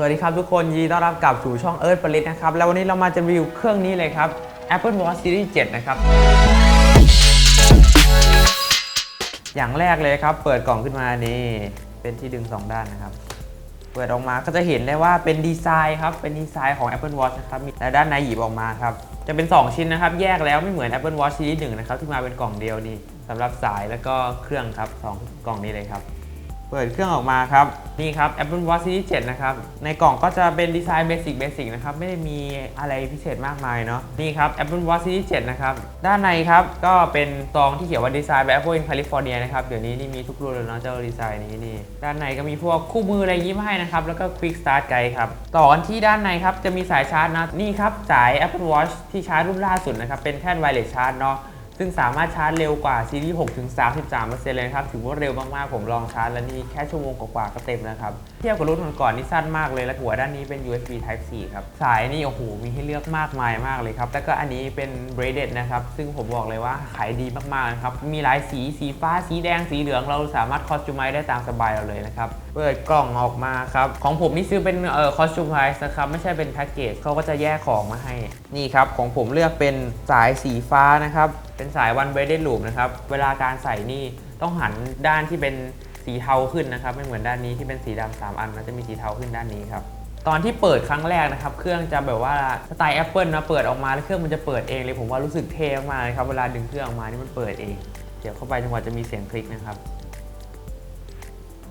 สวัสดีครับทุกคนยินดีต้อนรับกลับสู่ช่องเอิร์ธปริศนะครับ แล้ววันนี้เรามาจะรีวิวเครื่องนี้เลยครับ Apple Watch Series 7 นะครับ อย่างแรกเลยครับ เปิดกล่องขึ้นมานี่เป็นที่ดึง 2 ด้านนะครับ เปิดออกมาก็จะเห็นได้ว่าเป็นดีไซน์ครับ เป็นดีไซน์ของ Apple Watch นะครับและด้านในหยิบออกมาครับ จะเป็น 2 ชิ้นนะครับ แยกแล้วไม่เหมือน Apple Watch Series 1 นะครับ ที่มาเป็นกล่องเดียวนี่สำหรับสายแล้วก็เครื่องครับสองกล่องนี้เลยครับ เปิดเครื่องออกมาครับ นี่ครับ Apple Watch Series 7 นะครับ ในกล่องก็จะเป็นดีไซน์เบสิกเบสิกนะครับ ไม่ได้มีอะไรพิเศษมากมายเนาะนี่ครับ Apple Watch Series 7 นะครับ ด้านในครับ ก็เป็นซองที่เขียนว่าดีไซน์ by Apple in California นะครับ เดี๋ยวนี้นี่มีทุกรุ่นเลยเนาะเจ้าดีไซน์นี้นี่ ด้านในก็มีพวกคู่มืออะไรอย่างงี้มาให้นะครับ แล้วก็ Quick Start Guide ครับ ต่อกันที่ด้านในครับ จะมีสายชาร์จนะ นี่ครับ สาย Apple Watch ที่ชาร์จรุ่นล่าสุดนะครับ เป็นแท่นไวเลสชาร์จเนาะ ซึ่งสามารถชาร์จเร็วกว่าซีรีส์6ถึง33%เลยนะครับ ถือว่าเร็วมากๆ ผมลองชาร์จแล้วนี่แค่ชั่วโมงกว่าๆก็เต็มแล้วครับเทียบกับรุ่นก่อนๆนี่สั้นมากเลย และหัวด้านนี้เป็น USB Type C ครับ สายนี่โอ้โหมีให้เลือกมากมายมากเลยครับ แล้วก็อันนี้เป็น braided นะครับ ซึ่งผมบอกเลยว่าขายดีมากๆนะครับ มีหลายสี สีฟ้า สีแดง สีเหลือง เราสามารถคอสตูมไมได้ตามสบายเราเลยนะครับ เปิดกล่องออกมาครับ ของผมนี่ซื้อเป็นเอ่อคอสตูมไมนะครับ ไม่ใช่เป็นแพ็กเกจเขาก็จะแยกของมาให้ นี่ครับของผมเลือกเป็นสายสีฟ้านะครับ เป็นสายวันเบรดเดลูปนะครับ เวลาการใส่นี่ต้องหันด้านที่เป็น สีเทาขึ้นนะครับไม่เหมือนด้านนี้ที่เป็นสีดำสามอันมันจะมีสีเทาขึ้นด้านนี้ครับตอนที่เปิดครั้งแรกนะครับ เครื่องจะแบบว่าสไตล์ Apple นะเปิดออกมาแล้วเครื่องมันจะเปิดเองเลยผมว่ารู้สึกเท่มากเลยครับเวลาดึงเครื่องออกมานี่มันเปิดเอง เดี๋ยวเข้าไปจังหวะจะมีเสียงคลิกนะครับ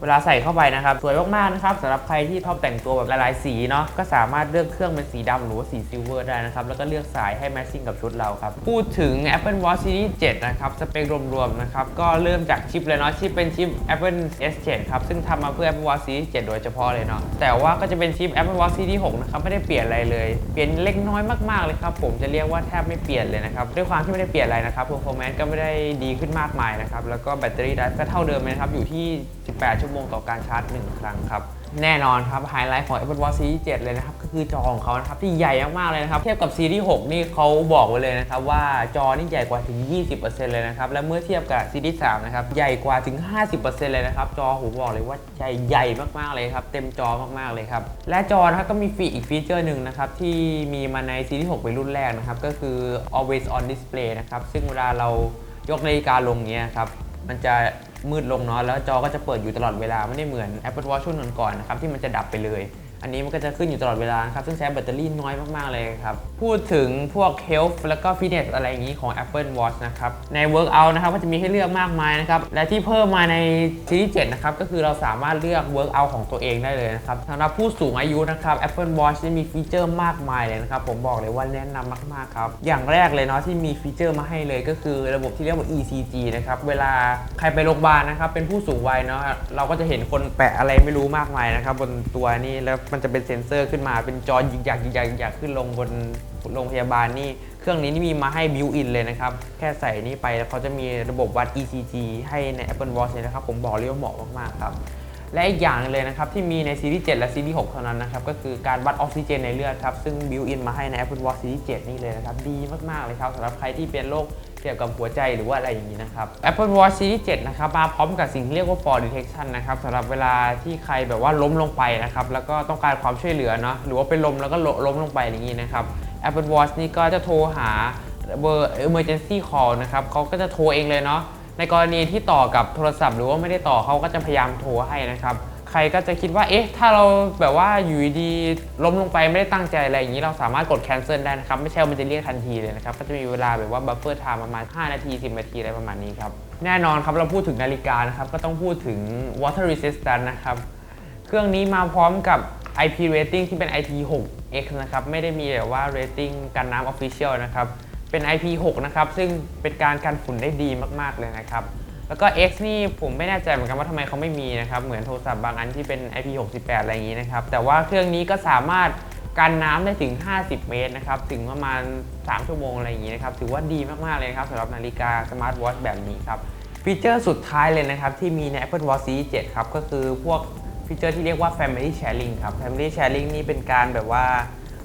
เวลาใส่เข้าไปนะครับ สวยมากๆนะครับสำหรับใครที่ชอบแต่งตัวแบบหลายๆสีเนาะก็สามารถเลือกเครื่องเป็นสีดำหรือว่าสีซิลเวอร์ได้นะครับ แล้วก็เลือกสายให้แมทชิ่งกับชุดเราครับ พูดถึง Apple Watch Series 7 นะครับ สเปครวมๆนะครับ ก็เริ่มจากชิปเลยเนาะชิปเป็นชิป Apple S7 ครับ ซึ่งทำมาเพื่อ Apple Watch Series 7 โดยเฉพาะเลยเนาะแต่ว่าก็จะเป็นชิป Apple Watch Series 6 นะครับไม่ได้เปลี่ยนอะไรเลย เปลี่ยนเล็กน้อยมากๆเลยครับผมจะเรียกว่าแทบไม่เปลี่ยนเลยนะครับด้วยความที่ไม่ได้เปลี่ยนอะไรนะครับ performance ก็ไม่ได้ดีขึ้นมากมายนะครับแล้วก็แบตเตอรี่ไลฟ์ก็เท่าเดิมเลยนะครับอยู่ที่ 18ชั่วโมงต่อการชาร์จ 1 ครั้งครับ แน่นอนครับไฮไลท์ของ Apple Watch Series 7 เลยนะครับ ก็คือจอของเขานะครับ ที่ใหญ่มากๆเลยนะครับ เทียบกับ Series 6 นี่เขาบอกไว้เลยนะครับ ว่าจอนี่ใหญ่กว่าถึง 20%เลยนะครับ และเมื่อเทียบกับ Series 3 นะครับ ใหญ่กว่าถึง 50%เลยนะครับ จอผมบอกเลยว่าใหญ่ใหญ่มากๆเลยครับ เต็มจอมากๆเลยครับ และจอนะครับก็มีฟีอีกฟีเจอร์หนึ่งนะครับที่มีมาใน Series 6 เป็นรุ่นแรกนะครับก็คือ always on display นะครับซึ่งเวลาเรายกนาฬิกาลงเนี้ยครับมันจะ มืดลงเนาะแล้วจอก็จะเปิดอยู่ตลอดเวลาไม่ได้เหมือน Apple Watch รุ่นก่อนๆนะครับที่มันจะดับไปเลย อันนี้มันก็จะขึ้นอยู่ตลอดเวลาครับ ซึ่งใช้แบตเตอรี่น้อยมาก ๆ เลยครับ พูดถึงพวก health แล้วก็ fitness อะไรอย่างนี้ของ Apple Watch นะครับ ใน workout นะครับก็จะมีให้เลือกมากมายนะครับ และที่เพิ่มมาในซีรีส์7นะครับ ก็คือเราสามารถเลือก workout ของตัวเองได้เลยนะครับสำหรับผู้สูงอายุนะครับ Apple Watch จะมีฟีเจอร์มากมายเลยนะครับ ผมบอกเลยว่าแนะนำมาก ๆ ครับ อย่างแรกเลยเนาะที่มีฟีเจอร์มาให้เลยก็คือระบบที่เรียกว่า ECG นะครับ เวลาใครไปโรงพยาบาลนะครับ เป็นผู้สูงวัยเนาะ เราก็จะเห็นคนแปะอะไรไม่รู้มากมายนะครับบนตัวนี่แล้วมันจะเป็นเซ็นเซอร์ขึ้นมาเป็นจอยิกยักยิกยักยิกยักขึ้นลงบนโรงพยาบาลนี่ เครื่องนี้นี่มีมาให้บิวอินเลยนะครับ แค่ใส่นี่ไปแล้วเขาจะมีระบบวัด ECG ให้ใน Apple Watch เลยนะครับ ผมบอกเลยว่าเหมาะมากๆครับ และอีกอย่างเลยนะครับที่มีในซีรีส์7และซีรีส์6เท่านั้นนะครับก็คือการวัดออกซิเจนในเลือดครับซึ่งบิวอินมาให้ใน Apple Watch Series 7นี่เลยนะครับดีมากๆเลยครับสำหรับใครที่เป็นโรค เกี่ยวกับหัวใจหรือว่าอะไรอย่างนี้นะครับ Apple Watch Series 7นะครับมาพร้อมกับสิ่งที่เรียกว่า fall detection นะครับสำหรับเวลาที่ใครแบบว่าล้มลงไปนะครับแล้วก็ต้องการความช่วยเหลือเนาะหรือว่าเป็นลมแล้วก็ล้มลงไปอย่างนี้นะครับ Apple Watch นี่ก็จะโทรหาเบอร์ emergency call นะครับเขาก็จะโทรเองเลยเนาะในกรณีที่ต่อกับโทรศัพท์ หรือว่าไม่ได้ต่อเขาก็จะพยายามโทรให้นะครับ ใครก็จะคิดว่า เอ๊ะ ถ้าเราแบบว่าอยู่ดีล้มลงไปไม่ได้ตั้งใจอะไรอย่างนี้เราสามารถกด cancel ได้นะครับ ไม่ใช่ว่ามันจะเรียกทันทีเลยนะครับ ก็จะมีเวลาแบบว่า buffer time ประมาณ 5 นาที 10 นาทีอะไรประมาณนี้ครับ แน่นอนครับเราพูดถึงนาฬิกานะครับ ก็ต้องพูดถึง water resistant นะครับ เครื่องนี้มาพร้อมกับ IP rating ที่เป็น IP6X นะครับ ไม่ได้มีแบบว่า rating กันน้ำ official นะครับ เป็น IP6 นะครับ ซึ่งเป็นการกันฝุ่นได้ดีมาก ๆ เลยนะครับ แล้วก็ X นี่ผมไม่แน่ใจเหมือนกันว่าทำไมเขาไม่มีนะครับ เหมือนโทรศัพท์บางอันที่เป็น IP68 อะไรอย่างนี้นะครับ แต่ว่าเครื่องนี้ก็สามารถกันน้ำได้ถึง 50 เมตรนะครับ ถึงประมาณ 3 ชั่วโมงอะไรอย่างนี้นะครับ ถือว่าดีมาก ๆ เลยครับสำหรับนาฬิกาสมาร์ทวอทแบบนี้ครับฟีเจอร์สุดท้ายเลยนะครับ ที่มีใน Apple Watch Series 7ครับ ก็คือพวกฟีเจอร์ที่เรียกว่า Family Sharing ครับ Family Sharing นี่เป็นการแบบว่า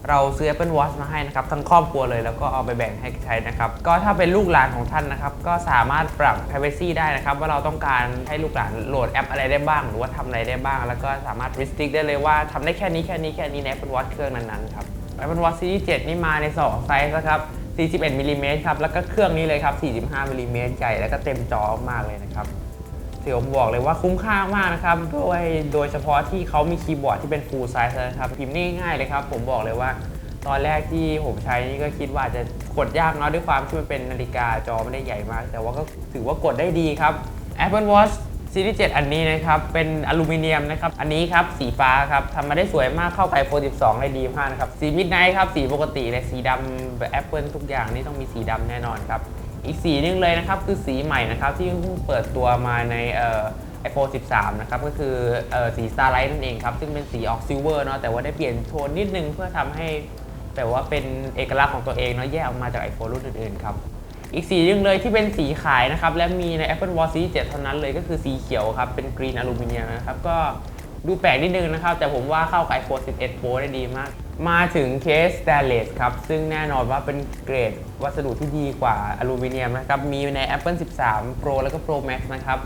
เราซื้อ Apple Watch มาให้นะครับทั้งครอบครัวเลยแล้วก็เอาไปแบ่งให้ใช้นะครับก็ถ้าเป็นลูกหลานของท่านนะครับก็สามารถปรับ privacy ได้นะครับว่าเราต้องการให้ลูกหลานโหลดแอปอะไรได้บ้าง หรือว่าทำอะไรได้บ้าง แล้วก็สามารถ restrict ได้เลยว่าทำได้แค่นี้แค่นี้แค่นี้ใน Apple Watch เครื่องนั้นๆครับ Apple Watch Series 7 นี่มาใน 2 ไซส์นะครับ41มิลลิเมตรครับแล้วก็เครื่องนี้เลยครับ45มิลลิเมตรใหญ่แล้วก็เต็มจอมากเลยนะครับ เดี๋ยวผมบอกเลยว่าคุ้มค่ามากนะครับด้วยโดยเฉพาะที่เขามีคีย์บอร์ดที่เป็น full size นะครับพิมพ์ง่ายๆเลยครับ ผมบอกเลยว่า ตอนแรกที่ผมใช้นี่ก็คิดว่าจะกดยากเนาะด้วยความที่มันเป็นนาฬิกาจอไม่ได้ใหญ่มาก แต่ว่าก็ถือว่ากดได้ดีครับ Apple Watch ซีรีส์7อันนี้นะครับ เป็นอลูมิเนียมนะครับ อันนี้ครับ สีฟ้าครับทำมาได้สวยมากเข้ากับ iPhone 12ได้ดีมากนะครับ สีมิดไนท์ครับ สีปกติเลยสีดำแบบ Apple ทุกอย่างนี่ต้องมีสีดำแน่นอนครับ อีกสีหนึงเลยนะครับคือสีใหม่นะครับที่เพิ่งเปิดตัวมาในเอ่อ iPhone 13 นะครับ ก็คือออสี Starlight นั่นเองครับ ซึ่งเป็นสีออกซิลเวอร์เนาะแต่ว่าได้เปลี่ยนโทนนิดนึงเพื่อทำให้ แต่ว่าเป็นเอกลักษณ์ของตัวเองเนาะแยกออกมาจาก iPhone รุ่นอื่นๆครับอีกสีหนึงเลยที่เป็นสีขายนะครับ และมีใน Apple Watch Series 7เท่านั้นเลยก็คือสีเขียวครับ เป็นกรีนอลูมิเนียมนะครับ ก็ ดูแปลกนิดนึงนะครับ แต่ผมว่าเข้ากับ iPhone 11 Pro ได้ดีมาก มาถึงเคส Stainless ครับ ซึ่งแน่นอนว่าเป็นเกรดวัสดุที่ดีกว่าอลูมิเนียมนะครับ มีใน Apple 13 Pro แล้วก็ Pro Max นะครับ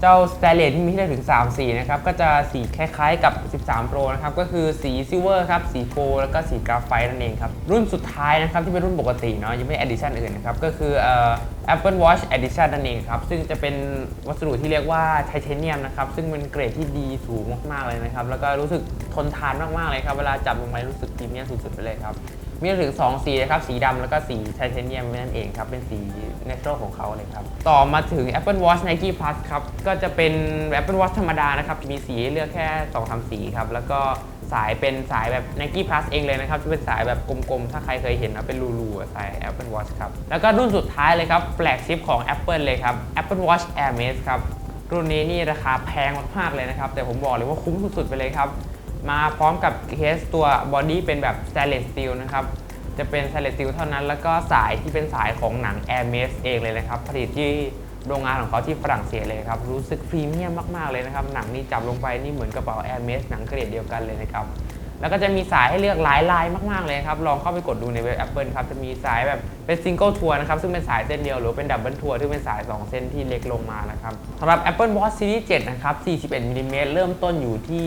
เจ้า s t a i n l e s s ที่มีให้ได้ถึง 3 สีนะครับ ก็จะสีคล้ายๆกับ 13 Pro นะครับ ก็คือสีซิลเวอร์ครับ สีโฟแล้วก็สีกราไฟต์นั่นเองครับ รุ่นสุดท้ายนะครับ ที่เป็นรุ่นปกติเนาะยังไม่ Edition อื่นนะครับ ก็คือเอ่อ Apple Watch Edition นั่นเองครับ ซึ่งจะเป็นวัสดุที่เรียกว่าไทเทเนียมนะครับ ซึ่งเป็นเกรดที่ดีสูงมากๆเลยนะครับ แล้วก็รู้สึกทนทานมากๆเลยครับ เวลาจับลงไปรู้สึกพรีเมียมสุดๆไปเลยครับ มีถึง 2 สีนะครับ สีดำแล้วก็สีไทเทเนียมนั่นเองครับ เป็นสีเนเชอรัลของเขาเลยครับ ต่อมาถึง Apple Watch Nike Plus ครับ ก็จะเป็น Apple Watch ธรรมดานะครับ มีสีเลือกแค่2 3สีครับ แล้วก็สายเป็นสายแบบ Nike Plus เองเลยนะครับที่เป็นสายแบบกลมๆ ถ้าใครเคยเห็นนะเป็นรูๆสาย Apple Watch ครับ แล้วก็รุ่นสุดท้ายเลยครับแฟลกชิพของ Apple เลยครับ Apple Watch Air Max ครับรุ่นนี้นี่ราคาแพงมากๆเลยนะครับ แต่ผมบอกเลยว่าคุ้มสุดๆไปเลยครับ มาพร้อมกับเคสตัวบอดี้เป็นแบบสแตนเลสสตีลนะครับ จะเป็นสแตนเลสสตีลเท่านั้น แล้วก็สายที่เป็นสายของหนัง Air m a s เองเลยนะครับ ผลิตที่โรงงานของเขาที่ฝรั่งเศสเลยครับ รู้สึกพรีเมียมมาก ๆ เลยนะครับ หนังนี่จับลงไปนี่เหมือนกระเป๋า Air m a s หนังเกรดเดียวกันเลยนะครับ แล้วก็จะมีสายให้เลือกหลายลายมากๆเลยครับ ลองเข้าไปกดดูในเว็บ Apple ครับ จะมีสายแบบเป็นซิงเกิลทัวร์นะครับ ซึ่งเป็นสายเส้นเดียว หรือเป็นดับเบิลทัวร์ที่เป็นสาย 2 เส้นที่เล็กลงมานะครับสำหรับ Apple Watch Series 7 นะครับ 41มิลลิเมตรเริ่มต้นอยู่ที่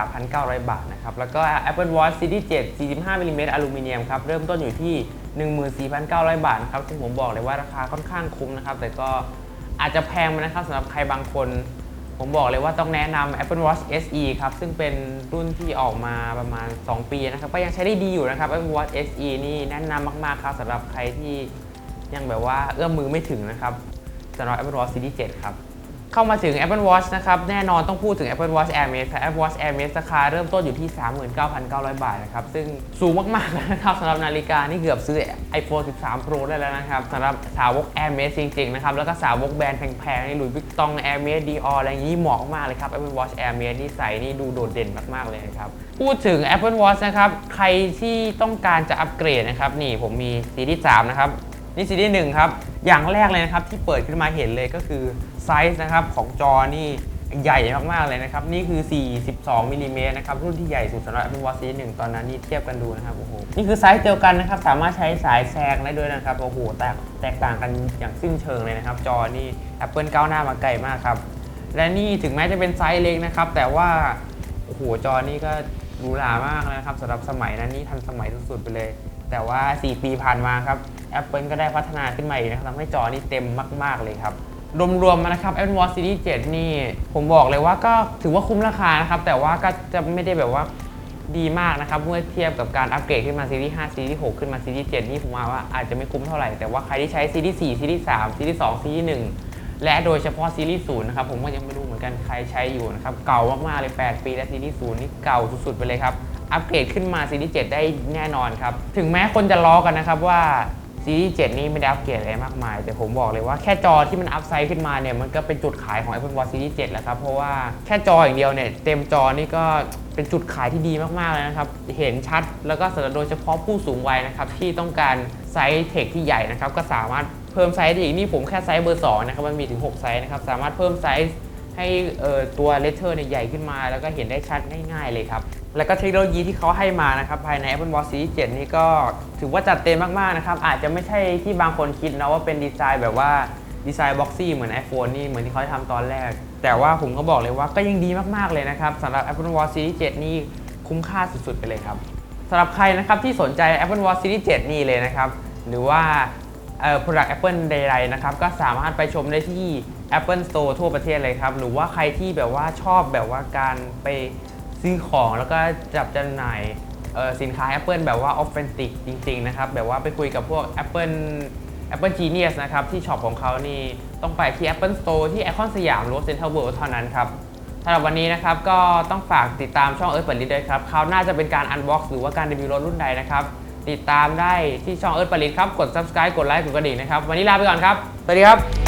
13,900 บาทนะครับ แล้วก็ Apple Watch Series 7 45มิลลิเมตรอลูมิเนียมครับ เริ่มต้นอยู่ที่ 14,900 บาทนะครับ ซึ่งผมบอกเลยว่าราคาค่อนข้างคุ้มนะครับ แต่ก็อาจจะแพงไปนะครับสำหรับใครบางคน ผมบอกเลยว่าต้องแนะนำ Apple Watch SE ครับ ซึ่งเป็นรุ่นที่ออกมาประมาณ 2 ปีนะครับ ก็ยังใช้ได้ดีอยู่นะครับ Apple Watch SE นี่แนะนำมาก ๆ ครับสำหรับใครที่ยังแบบว่าเอื้อมมือไม่ถึงนะครับสำหรับ Apple Watch Series 7 ครับ เข้ามาถึง Apple Watch นะครับแน่นอนต้องพูดถึง Apple Watch Air Max ครับ Apple Watch Air Max ราคาเริ่มต้นอยู่ที่ 39,900 บาทนะครับซึ่งสูงมากๆนะครับสำหรับนาฬิกานี่เกือบซื้อ iPhone 13 Pro ได้แล้วนะครับสำหรับสาวก Air Max จริงๆนะครับแล้วก็สาวกแบรนด์แพงๆนี่หลุยส์วิกตอง Air Max Dior อะไรอย่างนี้เหมาะมากเลยครับ Apple Watch Air Max นี่ใส่นี่ดูโดดเด่นมากๆเลยนะครับพูดถึง Apple Watch นะครับใครที่ต้องการจะอัปเกรดนะครับนี่ผมมีซีรีส์3นะครับ นี่ซีรีส์หนึ่งครับ อย่างแรกเลยนะครับที่เปิดขึ้นมาเห็นเลยก็คือไซส์นะครับของจอนี่ใหญ่มากๆเลยนะครับ นี่คือ 42มิลลิเมตรนะครับ รุ่นที่ใหญ่สุดสำหรับ Apple Watch Series 1ตอนนั้นนี่เทียบกันดูนะครับ โอ้โห นี่คือไซส์เดียวกันนะครับ สามารถใช้สายแซงได้ด้วยนะครับ โอ้โห แตกแตกต่างกันอย่างสิ้นเชิงเลยนะครับ จอนี่ Apple ก้าวหน้ามาไกลมากครับ และนี่ถึงแม้จะเป็นไซส์เล็กนะครับ แต่ว่า โอ้โห จอนี่ก็หรูหรามากนะครับสำหรับสมัยนั้นนี่ทันสมัยสุดๆไปเลย แต่ว่า 4 ปีผ่านมาครับ Apple ก็ได้พัฒนาขึ้นมาอีกนะครับทำให้จอนี่เต็มมาก ๆ เลยครับ รวมๆมานะครับ Apple Watch Series 7 นี่ ผมบอกเลยว่าก็ถือว่าคุ้มราคานะครับ แต่ว่าก็จะไม่ได้แบบว่าดีมากนะครับ เมื่อเทียบกับการอัปเกรดขึ้นมาซีรีส์5ซีรีส์6ขึ้นมาซีรีส์7นี่ผมว่าว่าอาจจะไม่คุ้มเท่าไหร่ แต่ว่าใครที่ใช้ซีรีส์4ซีรีส์3ซีรีส์2ซีรีส์1และโดยเฉพาะซีรีส์0นะครับผมก็ยังไม่รู้เหมือนกันใครใช้อยู่นะครับเก่ามากๆเลย 8 ปี และซีรีส์0นี่เก่าสุดๆไปเลยครับอัปเกรดขึ้นมาซีรีส์7ได้แน่นอนครับ ถึงแม้คนจะล้อกันนะครับว่า ซีรีส์7นี่ไม่ได้อัปเกรดอะไรมากมาย แต่ผมบอกเลยว่าแค่จอที่มันอัพไซด์ขึ้นมาเนี่ยมันก็เป็นจุดขายของ Apple Watch Series 7 แล้วครับ เพราะว่าแค่จออย่างเดียวเนี่ยเต็มจอนี่ก็เป็นจุดขายที่ดีมากๆเลยนะครับ เห็นชัดแล้วก็สำหรับโดยเฉพาะผู้สูงวัยนะครับที่ต้องการไซส์เทคที่ใหญ่นะครับก็สามารถเพิ่มไซส์ได้อีกนี่ผมแค่ไซส์เบอร์2นะครับมันมีถึง 6 ไซส์นะครับสามารถเพิ่มไซส์ ให้ตัวเลเทอร์เนี่ยใหญ่ขึ้นมา แล้วก็เห็นได้ชัดง่ายๆเลยครับ และก็เทคโนโลยีที่เขาให้มานะครับภายใน Apple Watch Series 7 นี่ก็ถือว่าจัดเต็มมากๆนะครับ อาจจะไม่ใช่ที่บางคนคิดนะว่าเป็นดีไซน์แบบว่าดีไซน์บ็อกซี่เหมือน iPhone นี่เหมือนที่เขาทำตอนแรก แต่ว่าผมก็บอกเลยว่าก็ยังดีมากๆเลยนะครับสำหรับ Apple Watch Series 7 นี่คุ้มค่าสุดๆไปเลยครับสำหรับใครนะครับที่สนใจ Apple Watch Series 7 นี่เลยนะครับ หรือว่าเอ่อ product Apple ใดๆนะครับ ก็สามารถไปชมได้ที่ Apple Store ทั่วประเทศเลยครับ หรือว่าใครที่แบบว่าชอบแบบว่าการไปซื้อของแล้วก็จับจำหน่ายสินค้า Apple แบบว่า authentic จริง ๆ นะครับ แบบว่าไปคุยกับพวก Apple Apple Genius นะครับ ที่ช็อปของเขานี่ต้องไปที่ Apple Store ที่ไอคอนสยามหรือว่า Central World เท่านั้นครับสำหรับวันนี้นะครับก็ต้องฝากติดตามช่องเอิร์ธเปิดลิตด้วยครับคราวหน้าจะเป็นการอันบ็อกซ์หรือว่าการรีวิวรถรุ่นใดนะครับ ติดตามได้ที่ช่องเอิร์ธเปิดลิตครับ กด subscribe กดไลค์กดกระดิ่งนะครับ วันนี้ลาไปก่อนครับ สวัสดีครับ